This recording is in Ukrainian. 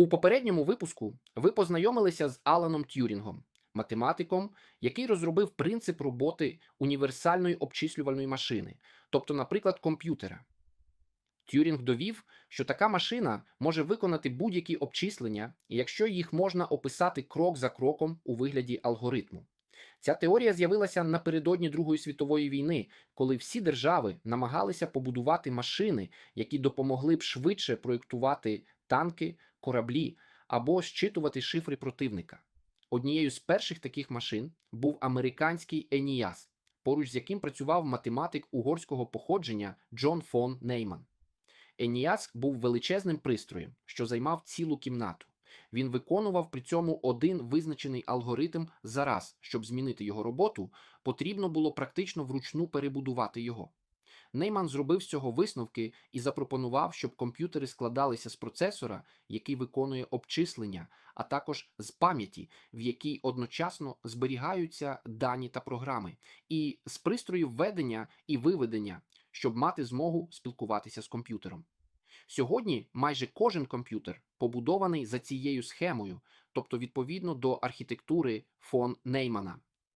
У попередньому випуску ви познайомилися з Аланом Т'юрінгом, математиком, який розробив принцип роботи універсальної обчислювальної машини, тобто, наприклад, комп'ютера. Т'юрінг довів, що така машина може виконати будь-які обчислення, якщо їх можна описати крок за кроком у вигляді алгоритму. Ця теорія з'явилася напередодні Другої світової війни, коли всі держави намагалися побудувати машини, які допомогли б швидше проєктувати танки, кораблі або зчитувати шифри противника. Однією з перших таких машин був американський Еніас, поруч з яким працював математик угорського походження Джон фон Нейман. Еніас був величезним пристроєм, що займав цілу кімнату. Він виконував при цьому один визначений алгоритм за раз. Щоб змінити його роботу, потрібно було практично вручну перебудувати його. Нейман зробив з цього висновки і запропонував, щоб комп'ютери складалися з процесора, який виконує обчислення, а також з пам'яті, в якій одночасно зберігаються дані та програми, і з пристроїв введення і виведення, щоб мати змогу спілкуватися з комп'ютером. Сьогодні майже кожен комп'ютер побудований за цією схемою, тобто відповідно до архітектури фон Неймана.